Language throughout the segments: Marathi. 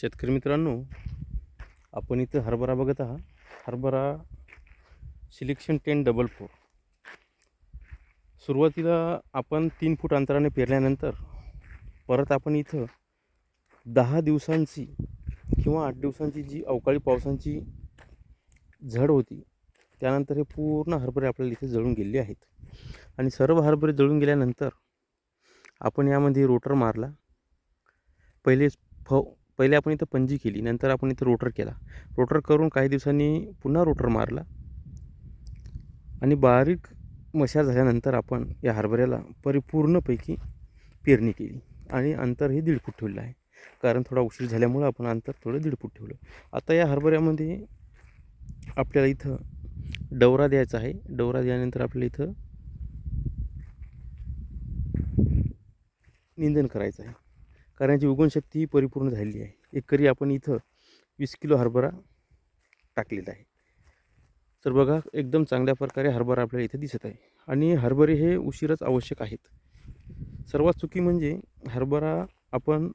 शेतकरी मित्रांनो आपण इथं हरभरा बघत आहात. हरभरा सिलेक्शन टेन डबल फोर. सुरुवातीला आपण तीन फूट अंतराने पेरल्यानंतर परत आपण इथं दहा दिवसांची किंवा आठ दिवसांची जी अवकाळी पावसांची झड होती त्यानंतर हे पूर्ण हरभरे आपल्याला इथे जळून गेलेले आहेत. आणि सर्व हरभरे जळून गेल्यानंतर आपण यामध्ये रोटर मारला. पहिले फ पहिले आपण इथं पंजी केली नंतर आपण इथं रोटर केला. रोटर करून काही दिवसांनी पुन्हा रोटर मारला. आणि बारीक मशार झाल्यानंतर आपण या हरभऱ्याला परिपूर्णपैकी पेरणी केली. आणि अंतर हे दीड फूट ठेवलं आहे. कारण थोडा उशीर झाल्यामुळं आपण अंतर थोडं दीड फूट ठेवलं. आता या हरभऱ्यामध्ये आपल्याला इथं डवरा द्यायचा आहे. डवरा दिल्यानंतर आपल्याला इथं निंदन करायचं आहे. करण्याची याची उगवणशक्ती ही परिपूर्ण झालेली आहे. एकरी आपण इथं वीस किलो हरभरा टाकलेला आहे. तर बघा एकदम चांगल्या प्रकारे हरभरा आपल्याला इथे दिसत आहे. आणि हरभरे हे उशीरच आवश्यक आहेत. सर्वात चुकी म्हणजे हरभरा आपण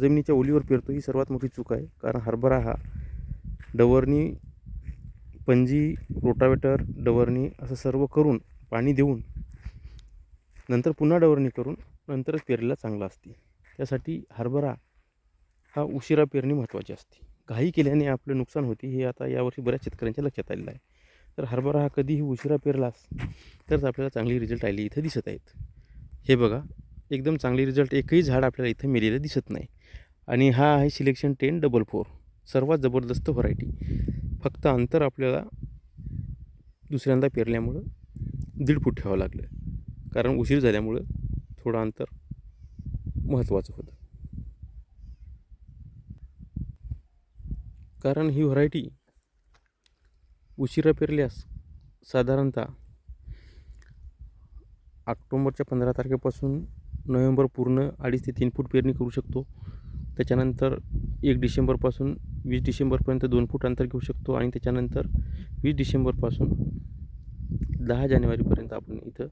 जमिनीच्या ओलीवर पेरतो ही सर्वात मोठी चूक आहे. कारण हरभरा हा डवरणी पंजी रोटावेटर डवरणी असं सर्व करून पाणी देऊन नंतर पुन्हा डवरणी करून नंतरच पेरलेला चांगला असते. त्यासाठी हरभरा हा उशिरा पेरणी महत्त्वाची असते. घाई केल्याने आपलं नुकसान होते हे आता यावर्षी बऱ्याच शेतकऱ्यांच्या लक्षात आलेलं आहे. तर हरभरा हा कधीही उशिरा पेरलास तरच आपल्याला चांगली रिझल्ट आले इथं दिसत आहेत. हे बघा एकदम चांगली रिझल्ट एकही झाड आपल्याला इथं मिलेलं दिसत नाही. आणि हा आहे सिलेक्शन टेन डबल फोर सर्वात जबरदस्त व्हरायटी फक्त अंतर आपल्याला दुसऱ्यांदा पेरल्यामुळं दीड फूट ठेवावं लागलं. कारण उशीर झाल्यामुळं थोडं अंतर महत्त्वाचं होतं. कारण ही व्हरायटी उशिरा पेरल्यास साधारणतः ऑक्टोंबरच्या पंधरा तारखेपासून नोव्हेंबर पूर्ण अडीच ते तीन फूट पेरणी करू शकतो. त्याच्यानंतर एक डिसेंबरपासून वीस डिसेंबरपर्यंत दोन फूट अंतर घेऊ शकतो आणि त्याच्यानंतर वीस डिसेंबरपासून दहा जानेवारीपर्यंत आपण इथं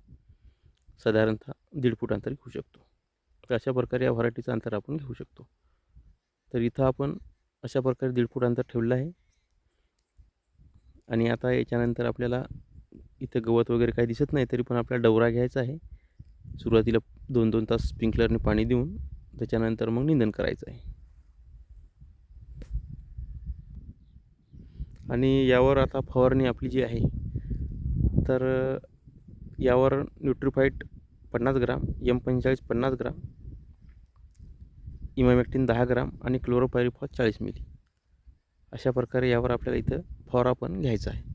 साधारणतः दीड फूट अंतर घेऊ शकतो. तर अशा प्रकारे या व्हरायटीचं अंतर आपण घेऊ शकतो. तर इथं आपण अशा प्रकारे दीड फूट अंतर ठेवलं आहे. आणि आता याच्यानंतर आपल्याला इथं गवत वगैरे काही दिसत नाही तरी पण आपल्याला डवरा घ्यायचा आहे. सुरुवातीला दोन दोन तास स्प्रिंकलरने पाणी देऊन त्याच्यानंतर मग निंदन करायचं आहे. आणि यावर आता फवारणी आपली जी आहे तर यावर न्यूट्रिफाईट पन्नास ग्राम एम पंचेचाळीस पन्नास ग्राम इमामॅक्टिन दहा ग्राम आणि क्लोरोपायरिफॉस चाळीस मिली अशा प्रकारे यावर आपल्याला इथं फवारा पण घ्यायचा आहे.